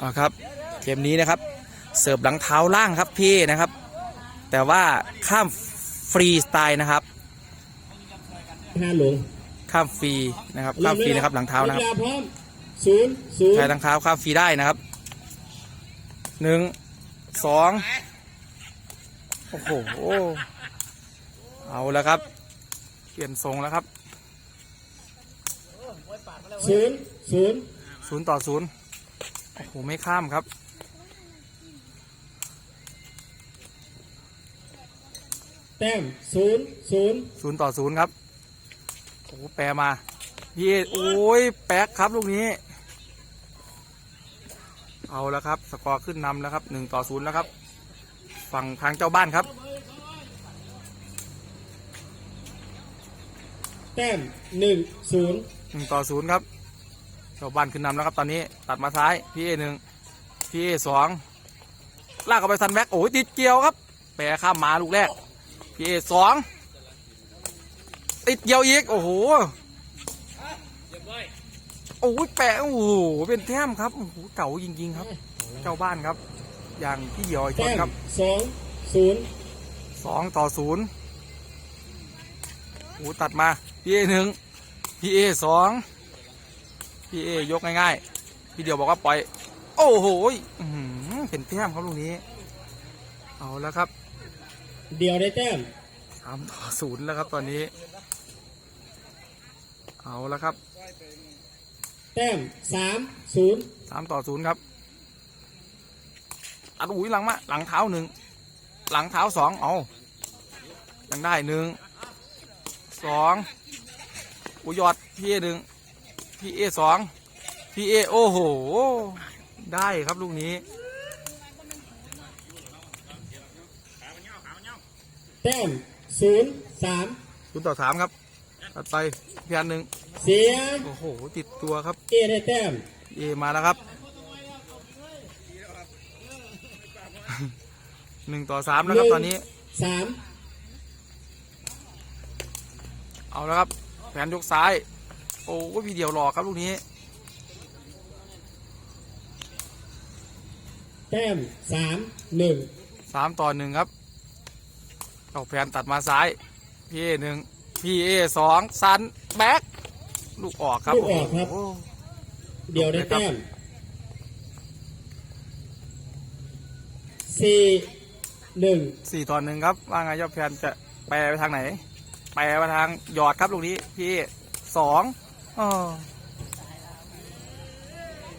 อ๋อครับเกมนี้นะครับ เสิร์ฟหลังเท้าล่างครับพี่นะครับ แต่ว่าข้ามฟรีสไตล์นะครับ ห้าหลงข้ามฟรีนะครับข้ามฟรีนะครับหลังเท้านะครับวลพร้อมศูนย์ศูนย์ใช้หลังเท้าข้ามฟรีได้นะครับหนึ่งสองโอ้โหเอาแล้วครับ เปลี่ยนทรงแล้วครับศูนย์ศูนย์ศูนย์ต่อศูนย์ โอ้โหไม่ข้ามครับ แต้มศูนย์ศูนย์ศูนย์ต่อศูนย์ครับ โอ้โหแปรมาพี่เอโอ้ยแป๊กครับลูกนี้ เอาแล้วครับ สกอร์ขึ้นนำแล้วครับหนึ่งต่อศูนย์แล้วครับ ฝั่งทางเจ้าบ้านครับ แต้มหนึ่งศูนย์หนึ่งต่อศูนย์ครับ เจ้าบ้านขึ้นนำแล้วครับตอนนี้ตัดมาซ้ายพี่เอหนึ่งพี่เอสองลากเข้าไปซันแบ็กโอ้ยติดเกี่ยวครับแปรข้ามมาลูกแรกพี่เอสองติดเกี่ยวอีกโอ้โหโอ้ยแปะโอ้โหเป็นแต้มครับโอ้โหเก่าจริงๆครับเจ้าบ้านครับ อย่างพี่เหี่ยวไอชแต้นมครับสองศูนย์สองต่อศูนย์โอ้ตัดมาพี่เอหนึ่งพี่เอสอง พี่เอยกง่ายๆ พี่เดียวบอกว่าปล่อย โอ้โหยอื้อหือเป็นแต้มครับลูกนี้ เอาแล้วครับ เดียวได้แต้มสามต่อศูนย์แล้วครับตอนนี้ เอาแล้วครับ แต้มสามศูนย์สามต่อศูนย์ครับอัดอุ้ยหลังมา หลังเท้าหนึ่ง หลังเท้าสองเอายังได้หนึ่งสองอุยยอดพี่เอหนึ่ง พี่เอสองพี่เอโอ้โห ได้ครับลูกนี้แต้มศูนย์สามศูนย์ต่อสามครับตัดไปพี่อันหนึ่งเสียโอ้โห ติดตัวครับ เอได้แต้มเอมาแล้วครับหนึ่งต่อสามแล้วครับตอนนี้สามเอาแล้วครับ แผนยกซ้าย โอ้พี่เดียวหลอกครับลูกนี้ แต้มสามหนึ่งสามต่อหนึ่งครับเอาแผนตัดมาซ้าย พี่เอหนึ่งพี่เอสองซันแบ็คลูกออกครับลูกออกครับ โอ้เดียวได้แต้มสี่หนึ่งสี่ต่อหนึ่งครับ ว่าไงยอดแผนจะแปลไปทางไหน แปลไปทางหยอดครับลูกนี้ พี่สอง อ้อ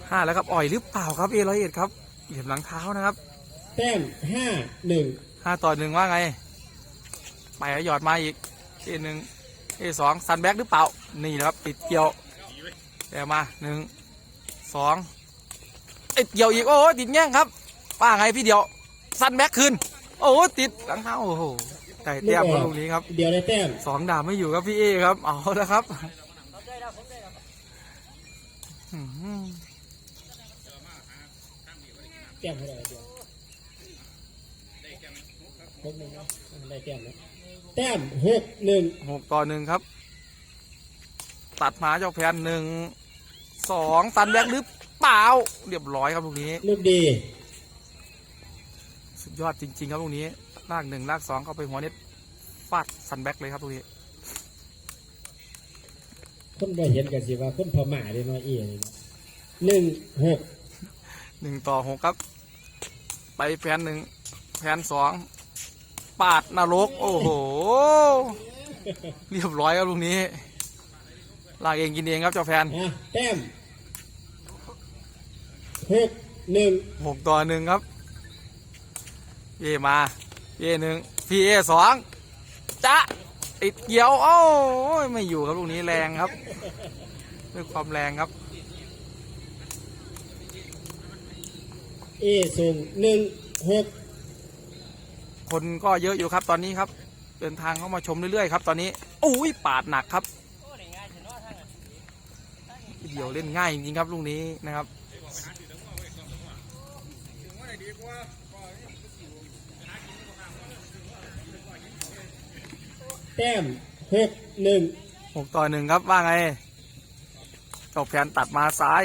ห้าแล้วครับอ่อยหรือเปล่าครับเอร้อยเอ็ดครับเหยียบหลังเท้านะครับแต้มห้าหนึ่งห้าต่อหนึ่งว่าไง ไปแล้วหยอดมาอีกเอหนึ่งเอสองซันแบ็กหรือเปล่า นี่นะครับ ติดเกี่ยวแย่มาหนึ่งสองติดเกี่ยวอีก โอ้โหติดแง่งครับว่าไงพี่เดียวซันแบ็กคืน โอ้โหติดหลังเท้าโอ้โหไก่เตี้ยมครับลูกนี้ครับเดียวได้แต้มสองดาบไม่อยู่ครับพี่เอครับเอาแล้วครับอื้อหือ แต้มเท่าไหร่เดียวหกหนึ่งครับได้แต้มแล้วแต้มหกหนึ่งหกต่อหนึ่งครับ ตัดมาเจ้าแพนหนึ่งสองซันแบ็กหรือเปล่าเรียบร้อยครับลูกนี้ ลูกดี สุดยอดจริง ๆ ครับลูกนี้ลากหนึ่งลากสองเข้าไปหัวเน็ตฟาดซันแบ็กเลยครับลูกนี้ คนบ่เห็นกันสิว่าคนพม่าเลยเนาะเอียนี่เนาะหนึ่งหกหนึ่งต่อหกครับ ไปแพนหนึ่งแพนสองปาดนรก โอ้โห เรียบร้อยครับลูกนี้ลากเองกินเองครับเจ้าแพนอะแต้มหกหนึ่งหกต่อหนึ่งครับเอมาเอหนึ่งพีเอสองจะ ติดเกี่ยวโอ้ยไม่อยู่ครับลูกนี้แรงครับ ด้วยความแรงครับ เอส่งหนึ่งหกคนก็เยอะอยู่ครับตอนนี้ครับ เดินทางเข้ามาชมเรื่อยๆครับตอนนี้อุ้ยปาดหนักครับเดี่ยวเล่นง่ายจริงๆครับลูกนี้นะครับ แต้มหกหนึ่งหกต่อหนึ่งครับว่าไงตกแผนตัดมาซ้าย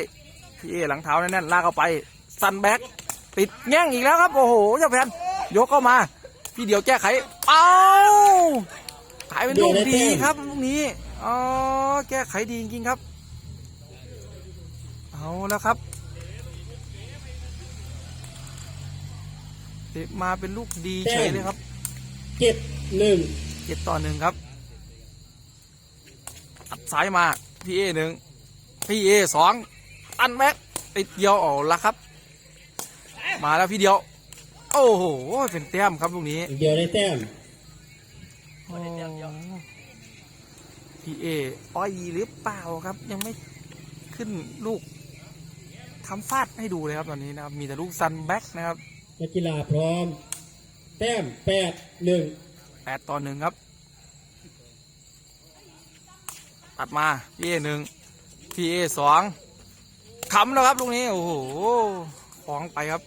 พี่เอหลังเท้าแน่นๆลากเข้าไปสันแบ็กติดแง่งอีกแล้วครับ โอ้โหเจ้าแพนยกเข้ามา พี่เดียวแก้ไขเอ้าขายเป็นลูกดีครับลูกนี้อ๋อแก้ไขดีจริงๆครับ เอาแล้วครับเตะมาเป็นลูกดีเฉยเลยครับเจ็ดหนึ่ง เจ็ดต่อหนึ่งครับอัดสายมาพี่เอหนึ่งพี่เอสองตันแม็กติดเดียวออกละครับ มาแล้วพี่เดียว โอ้โหเป็นแต้มครับลูกนี้เดียวได้แต้มโอ้พี่เออ้อยหรือเปล่าครับ ยังไม่ขึ้นลูกทำฟาดให้ดูเลยครับตอนนี้นะครับ มีแต่ลูกซันแบ็กนะครับนักกีฬาพร้อม แต้มแปดหนึ่ง แปดต่อหนึ่งครับ ตัดมาพี่เอหนึ่งพี่เอสองขำแล้วครับลูกนี้ โอ้โหของไปครับ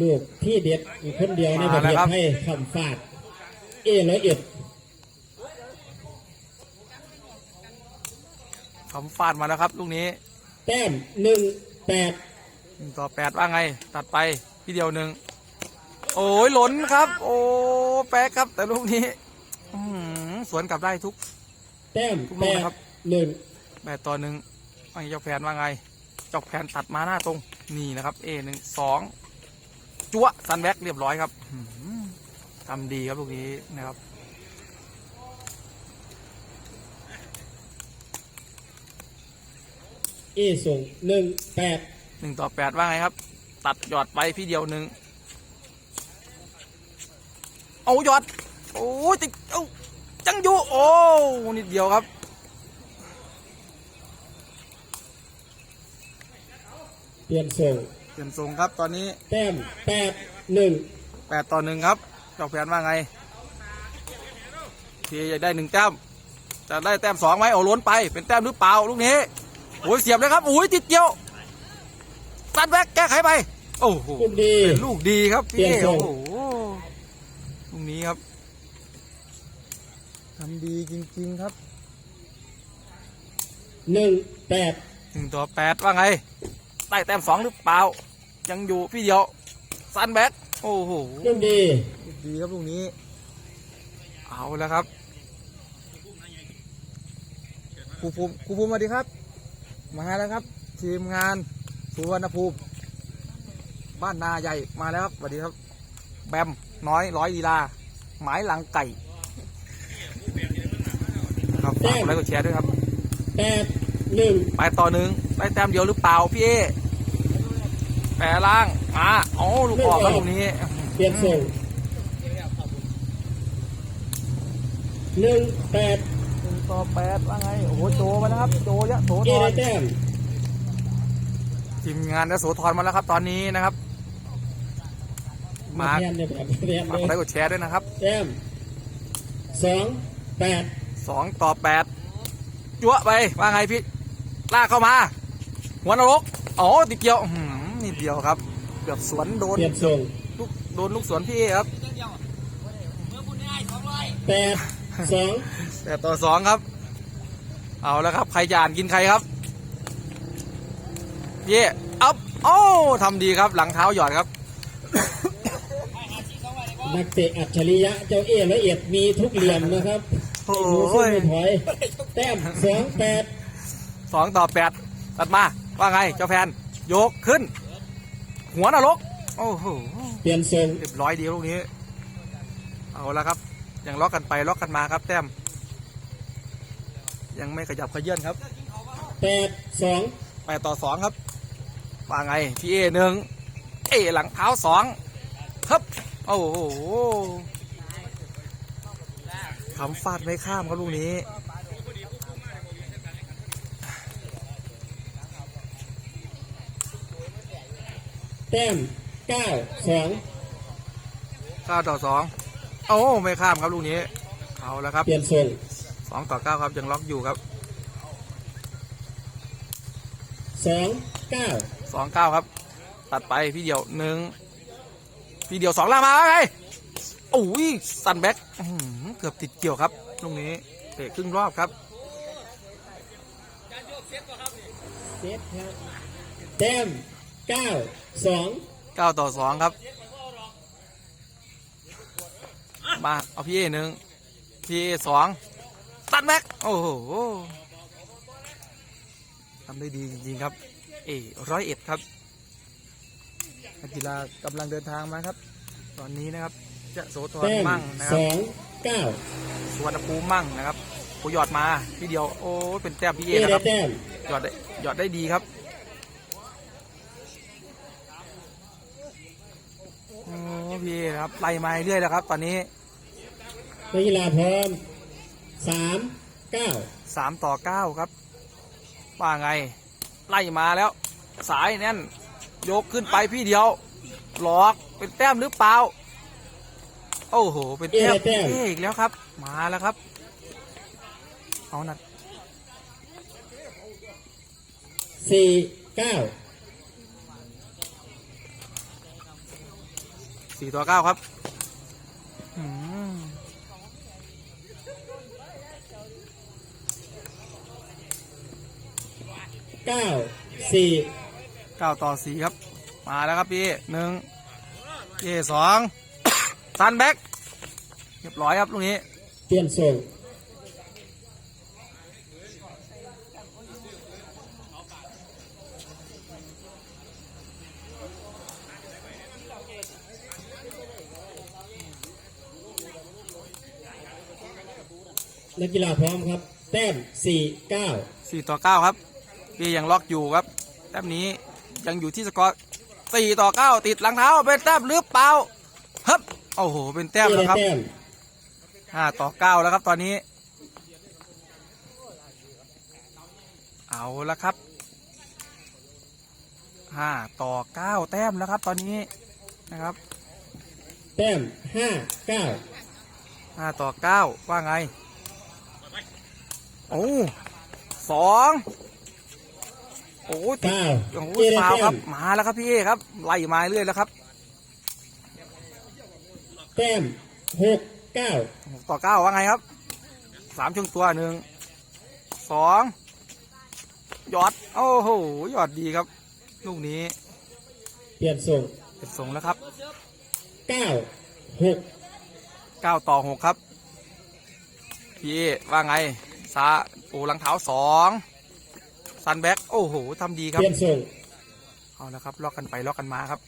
ลูกที่เด็ดคนเดียวในประเทศมาแล้วครับไทยคำฟาดเอร้อยเอ็ดขำฟาดมาแล้วครับลูกนี้ แต้มหนึ่งแปดหนึ่งต่อแปดว่าไง ตัดไปพี่เดียวหนึ่ง โอ้ยหล่นครับ โอ้แป๊กครับ แต่ลูกนี้อื้อหือสวนกลับได้ทุก แต้มทุกแปลูกดนะครับหนึ่งแปดต่อหนึ่งไอ้เจ้าแผนว่าไงเจอกแผนตัดมาหน้าตรง นี่นะครับ เอหนึ่งสองจั่วซันแบ็กเรียบร้อยครับอื้อหือทำดีครับลูกนี้นะครับเอส่งหนึ่งแปดหนึ่งต่อแปดว่าไงครับ ตัดหยอดไปพี่เดียวหนึ่ง เอาหยอด โอ้ยติดเอ้าจังอยู่โอ้นิดเดียวครับเปลี่ยนส่งเปลี่ยนทรงครับตอนนี้แต้มแปดหนึ่งแปดต่อหนึ่งครับเจ้าแผนว่าไงทีจะได้หนึ่งแต้มจะได้แต้มสองไหมเอาล้นไปเป็นแต้มหรือเปล่าลูกนี้โอ้ยเสียบเลยครับโอ้ยติดเกี่ยวตัดแบ็กแก้ไขไป โอ้โหลูกดีเป็นลูกดีครับเปลี่พี่ยนทรงโอ้โหลูกนี้ครับ ทำดีจริง ๆครับหนึ่งแปดหนึ่งต่อแปดว่าไงได้แต้มสองหรือเปล่า ยังอยู่พี่เดียวซันแบ็กโอ้โหลูกดีดีครับลูกนี้ เอาแล้วครับครูภูมิครูภูมิสวัสดีครับ มาแล้วครับ ทีมงานสุวรรณภูมิ บ้านนาใหญ่มาแล้วครับสวัสดีครับ แบมน้อยร้อยลีลาหมายหลังไก่ ครับฝากกดไลค์กดแชร์ด้วยครับแปดหนึ่งไปต่อหนึ่งได้แต้มเดียวหรือเปล่าพี่เอแปรล่างมาโอ้ลูกออกครับตรงนี้เปลี่ยนส่งหนึ่งแปดหนึ่งต่อแปดว่าไงโอ้โหโจมาแล้วครับ โจยะโสเอธรได้แต้มทีมงานยะโสธรมาแล้วครับ ตอนนี้นะครับ มาแทนเนี่ยแบบแทนฝากเลกดไลยค์กดแชร์ด้วยนะครับแต้มสองแปด สองต่อแปดจั่วไป ว่าไงพี่ ลากเข้ามา หัวนรกอ๋อติดเกี่ยวอื้อหือนิดเดียวครับ เกือบสวนโดนเปลี่ยนส่งลูกโดนลูกสวนพี่เอครับแปดสองแต่ต่อสองครับ เอาแล้วครับ ใครจะอ่านกินใครครับ เย่อัพโอ้ทำดีครับหลังเท้าหยอดครับนักเตะอัจฉริยะเจ้าเอละเอียดมีทุกเหลี่ยมนะครับ โอ้หนูสู้ยไม่ถอยแต้มสองแปดสองต่อแปดตัดมา ว่าไงเจ้าแพนยกขึ้น หัวนรก โอ้โหเปลี่ยนส่งเรียบร้อยดีลูกนี้ เอาละครับ ยังล็อกกันไปล็อกกันมาครับ แต้ม ยังไม่ขยับขยื่นครับแปดสองแปดต่อสองครับ ว่าไงพี่เอหนึ่งเอหลังเท้าสองครับ โอ้โห คำฟาดไม่ข้ามครับลูกนี้แต้มเก้าสองเก้าต่อสองโอ้ไม่ข้ามครับลูกนี้เอาแล้วครับเปลี่ยนส่งสองต่อเก้าครับยังล็อกอยู่ครับสองเก้าสองเก้าครับ ตัดไปพี่เดียวหนึ่งพี่เดียวสองล่างมาไงโอ้ยสันแบ็กอื้อหือเกือบติดเกี่ยวครับลูกนี้เตะครึ่งรอบครับเซฟครับแต้มเก้าสองเก้าต่อสองครับ มาเอาพี่เอหนึ่งพี่เอสองตัดแม็กโอ้โหทำได้ดีจริงๆครับ เอร้อยเอ็ดครับนักกีฬากำลังเดินทางมาครับ ตอนนี้นะครับ จะโสธรแต้มมั่งนะคสรับองเก้าสุวรรณภูมิมั่งนะครับปูหยอดมาทีเดียวโอ้เป็นแต้มพี่เอเอนะคได้รับแต้มหยอดได้หยอดได้ดีครับโอ้พี่เอครับไล่มาเรื่อยแล้วครับ ตอนนี้นักกีฬาพร้อมสามเก้าสามต่อเก้าครับว่าไง ไล่มาแล้ว สายแน่นยกขึ้นไปพี่เดียวหลอกเป็นแต้มหรือเปล่า โอ้โห เป็นแต้มพี่เออีกแล้วครับ มาแล้วครับ เอาหนักสี่เก้าสี่ต่อเก้าครับอืมเก้าสี่เก้าต่อสี่ครับ มาแล้วครับพี่หนึ่งพี่สอง ซันแบ็กเรียบร้อยครับลูกนี้ เปลี่ยนส่งนักกีฬาพร้อมครับ แต้มสี่เก้าสี่ต่อเก้าครับพี่ยังล็อกอยู่ครับ แต้มนี้ยังอยู่ที่สกอร์สี่ต่อเก้าติดหลังเท้าเป็นแต้มหรือเปล่าฮึบ โอ้โห เป็นแต้มเอแล้วได้ครับแต้มห้าต่อเก้าแล้วครับตอนนี้ เอาละครับห้าต่อเก้าแต้มแล้วครับตอนนี้นะครับ แต้มห้าเก้าห้าต่อเก้าว่าไง โอ้สองโอ้ยติดเก้าโอ้โหเอได้ฟาวแต้ครับมมาแล้วครับพี่เอครับ ไล่มาเรื่อยแล้วครับ แต้มหกเก้าหกต่อเก้าว่าไงครับสามช่วงตัวหนึ่งสองหยอด โอ้โหหยอดดีครับ ลูกนี้เปลี่ยนส่งเป็นส่งแล้วครับเก้าหกเก้าต่อหกครับ พี่เอว่าไงซาโอ้หลังเท้าสองซันแบ็กโอ้โหทำดีคเปรับลี่ยนส่งเอาละครับล็อกกันไปล็อกกันมาครับ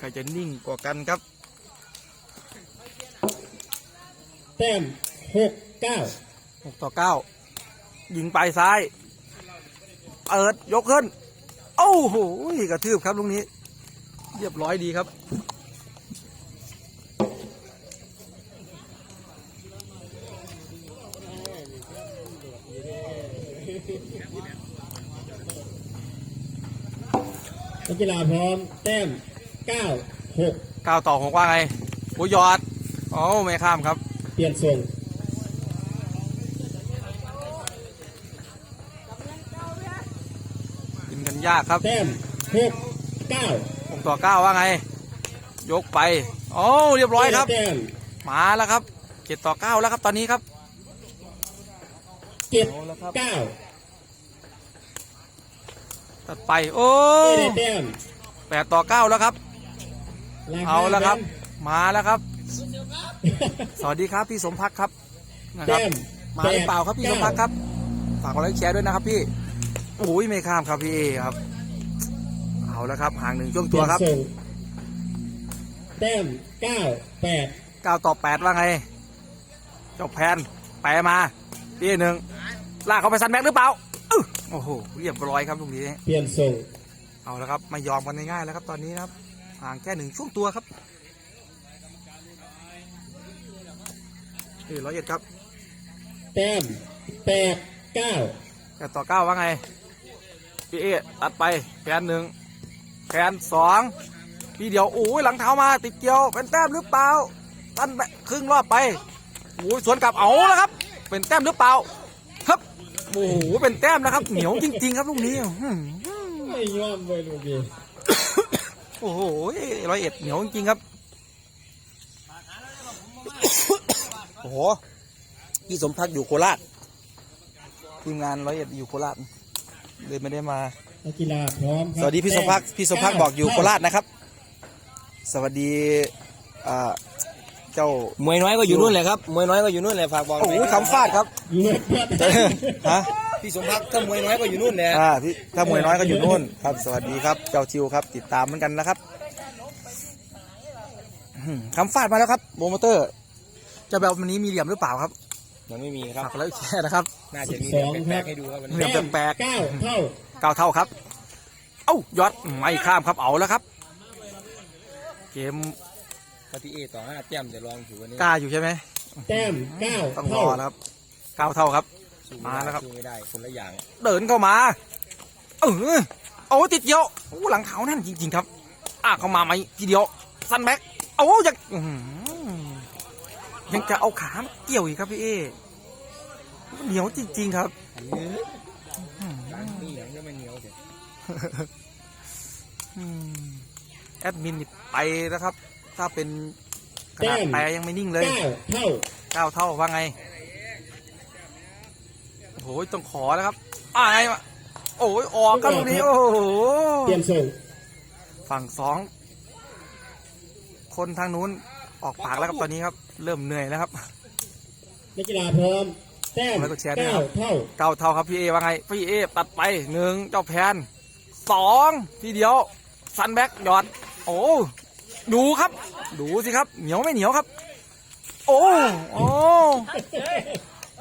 ใครจะนิ่งกว่ากันครับ แต้มหกเก้าหกต่อเก้ายิงไปซ้าย เปิดยกขึ้น โอ้โหกระทืบครับลูกนี้ เรียบร้อยดีครับ นักกีฬาพร้อม แต้ม เก้าหกเก้าต่อหกว่าไงโอ้ยอดโอ้ไม่ข้ามครับ เปลี่ยนส่งกินกันยากครับแต้มหกเก้าหกต่อเก้าว่าไง ยกไปโอ้เรียบร้อยครับ แต้มมาแล้วครับเจ็ดต่อเก้าแล้วครับตอนนี้ครับ เจ็ดเอาละครับเก้าตัดไปโอ้เอได้แต้มแปดต่อเก้าแล้วครับราคา เอาแล้วครับแบมาแล้วครับนสวัสดีครับพี่สมพักดิ์ครับนะครับแต้มมาหรือเปล่าครับพี่สมพักดิ์ครับฝากกดไลค์แชร์ด้วยนะครับพี่โอ้ยไม่ข้ามครับพี่เอครับ เอาแล้วครับห่างหนึ่งช่วงเปตัลี่วยนครับส่งแต้มเก้าแปดเก้าต่อแปดว่าไงเจ้าแพนแปรมาพี่หนึ่งลากเขาไปซันแบ็กหรือเปล่าอึ๊ะโอ้โหเรียบร้อยครับตรงนี้เปลี่ยนส่งเอาแล้วครับไม่ยอมกันง่ายๆแล้วครับตอนนี้นะครับ ห่างแค่หนึ่งช่วงตัวครับนี่ร้อยเอ็ดครับ แต้มแปดเก้าแปดต่อเก้าว่าไง พี่เอตัดไปแขนหนึ่งแขนสองพี่เดียวโอ้ยหลังเท้ามาติดเกี่ยวเป็นแต้มหรือเปล่าตันไปครึ่งรอบไปโอ้ยสวนกลับเอาแล้วครับ เป็นแต้มหรือเปล่าครับโอ้โหเป็นแต้มนะครับ เหนียวจริง ๆ ครับลูกนี้อื้อหือไม่ยอมเลยลูกพี่ โอ้โหร้อยเอ็ดเหนียวจริงๆครับ โอ้โห พี่สมพักดิ์อยู่โคราชทีมงานร้อยเอ็ดอยู่โคราชเลยไม่ได้มานักกีฬาพร้อมครับสวัสดีพี่สมพักดิ์พี่สมพักดิ์บอกอยู่โคราชนะครับ สวัสดีอ่าเจ้ามวยน้อยก็อยู่นู่นแหละครับมวยน้อยก็อยู่นู่นแหละฝากบอกโอ้โหคำฟาดครับอยู่เลยครับฮะ พี่สมพักดิ์ถ้ามวยน้อยก็อยู่นู่นแหละอ่าพี่ถ้ามวยน้อยก็อยู่นู่นครับ สวัสดีครับ เจ้าทิวครับ ติดตามเหมือนกันนะครับอืมคำฟาดมาแล้วครับโปรโมเตอร์ จะแบบวันนี้มีเหลี่ยมหรือเปล่าครับยังไม่มีครับ ฝากแล้วแชร์นะครับ น่าจะมีสองแปลครักบๆให้ดูครับวันเหลี่นี้ยมแปลกๆ เก้าเท่าเก้าเท่าครับ เอ้ายอดไม่ข้ามครับเอาแล้วครับ เกมถ้าพี่เอต่อห้าแต้มจะลองถือวันนี้กล้าอยู่ใช่ไหมแต้มเก้าต้องรเท่าอแล้วครับเก้าเท่าครับสู้ มาแล้วครับสู้ไม่ได้คนละอย่าง เดินเข้ามาเออโอ้ติดเดียวโอ้หลังเท้านั่นจริง ๆ ครับ อะเข้ามาไหมทีเดียวซันแบ็กโอ้ยังอื้อหือยังจะเอาขาเกี่ยวอีกครับพี่เอเหนียวจริง ๆ ครับอันนี้ร้านนี่ยังจะไม่เหนียวเสียอืมแอดมินนี่ไปแล้วครับ ถ้าเป็นขนาดแปรยังไม่นิ่งเลยเก้าเท่าเก้าเท่าว่าไง โอ้โหต้องขอแล้วครับอ่าไงวะโอ้ยออกครับตรงนี้โอ้โหเปลี่ยนส่งฝั่งสองคนทางนู้นออกปากแล้วครับตอนนี้ครับ เริ่มเหนื่อยแล้วครับนักกีฬาพร้อมแต้มแล้วก็แชร์ด้วยเก้าครับเท่าเก้าเท่าครับพี่เอว่าไงพี่เอตัดไปหนึ่งเจ้าแพนสองทีเดียวซันแบ็กหยอด โอ้ดูครับ ดูสิครับ เหนียวไม่เหนียวครับ โอ้โอ้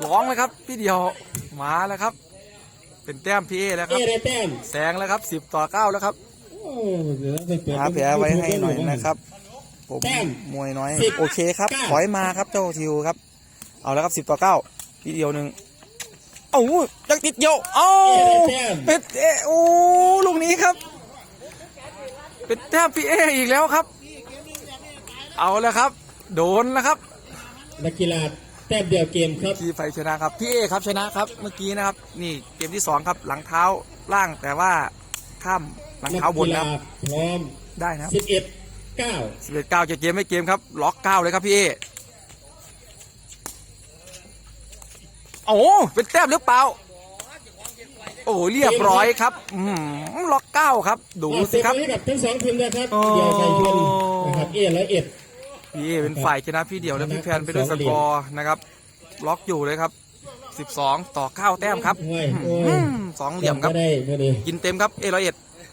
ร้องเลยครับ พี่เดียว มาแล้วครับ เป็นแต้มพี่เอแล้วคเอรับได้แต้มแซงแล้วครับสิบต่อเก้าแล้วครับโอ้เดี๋ยวไปเปิดหาแผลไว้ให้หน่อยนะครับ ผมแต้มมวยน้อยสิบโอเคครับเก้าถอยมาครับเจ้าทิวครับ เอาแล้วครับสิบต่อเก้าพี่เดียวหนึ่งโอ้ยยังติดเดียวเอ้าเอได้แต้มเป็นเอโอ้ลูกนี้ครับ เป็นแต้มพี่เออีกแล้วครับ เอาแล้วครับ โดนแล้วครับนักกีฬา แต้มเดียวเกมครับพี่ไฟชนะครับพี่เอครับชนะครับเมื่อกี้นะครับ นี่เกมที่สองครับหลังเท้าล่างแต่ว่าข้ามหลังนักเท้าบนกีนะคฬารับพร้อมได้นะครับสิบเอ็ดเก้าสิบเอ็ดเก้าจะเกมไม่เกมครับล็อกเก้าเลยครับพี่เอโอ้เป็นแต้มหรือเปล่าโอ้เรียบร้อยครับอืมล็อกเก้าครับ ดูสิครับให้กับทั้งสองทีมนะครับโอ้เดียวไทยยนต์นะครับเอร้อยเอ็ด พี่เอเป็นฝ่ายชนะพี่เดียวและพี่แพนไปด้วยสกอร์นะครับ ล็อกอยู่เลยครับ 12 ต่อ 9 แต้มครับโอ้ยโอ้อืยมสองเหลี่ยมครับก็ได้พอดีกินเต็มครับเอร้อยเอ็ด